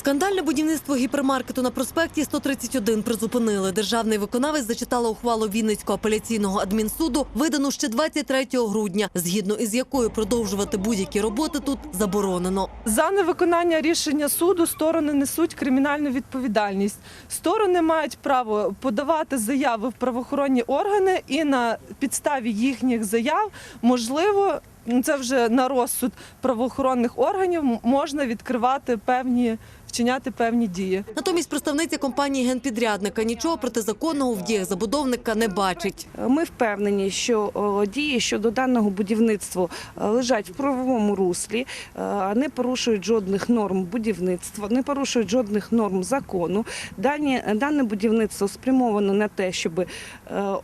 Скандальне будівництво гіпермаркету на проспекті 131 призупинили. Державний виконавець зачитала ухвалу Вінницького апеляційного адмінсуду, видану ще 23 грудня, згідно із якою продовжувати будь-які роботи тут заборонено. За невиконання рішення суду сторони несуть кримінальну відповідальність. Сторони мають право подавати заяви в правоохоронні органи, і на підставі їхніх заяв можливо. Це вже на розсуд правоохоронних органів можна відкривати певні вчиняти певні дії. Натомість представниця компанії генпідрядника нічого протизаконного в діях забудовника не бачить. Ми впевнені, що дії щодо даного будівництва е, лежать в правовому руслі, е, не порушують жодних норм будівництва, не порушують жодних норм закону. Дані, дане будівництво спрямовано на те, щоб е,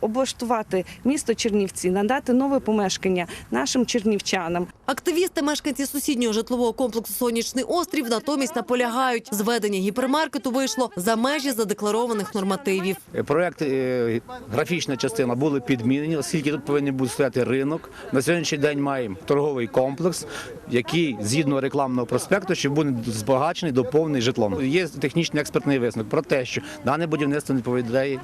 облаштувати місто Чернівці, надати нове помешкання нашим чернівчанам. Активісти, мешканці сусіднього житлового комплексу Сонячний острів, натомість наполягають, зведення гіпермаркету вийшло за межі задекларованих нормативів. Проект е, графічна частина були підмінені, оскільки тут повинен бути стояти ринок. На сьогоднішній день маємо торговий комплекс, який згідно рекламного проспекту, ще буде збагачений, доповнений житлом. Є технічний експертний висновок про те, що дане будівництво не відповідає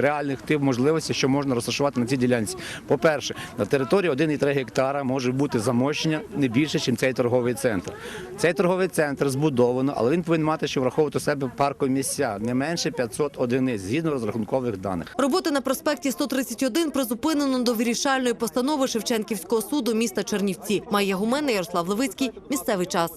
реальних тип можливостей, що можна розташувати на цій ділянці. По-перше, на території 1,3 гектара може бути замощення не більше, ніж цей торговий центр. Цей торговий центр збудовано, але він повинен мати ще враховувати у себе паркові місця не менше 500 одиниць згідно розрахункових даних. Роботи на проспекті 131 призупинено до вирішальної постанови Шевченківського суду міста Чернівці. Майя Гумена, Ярослав Левицький. Місцевий час.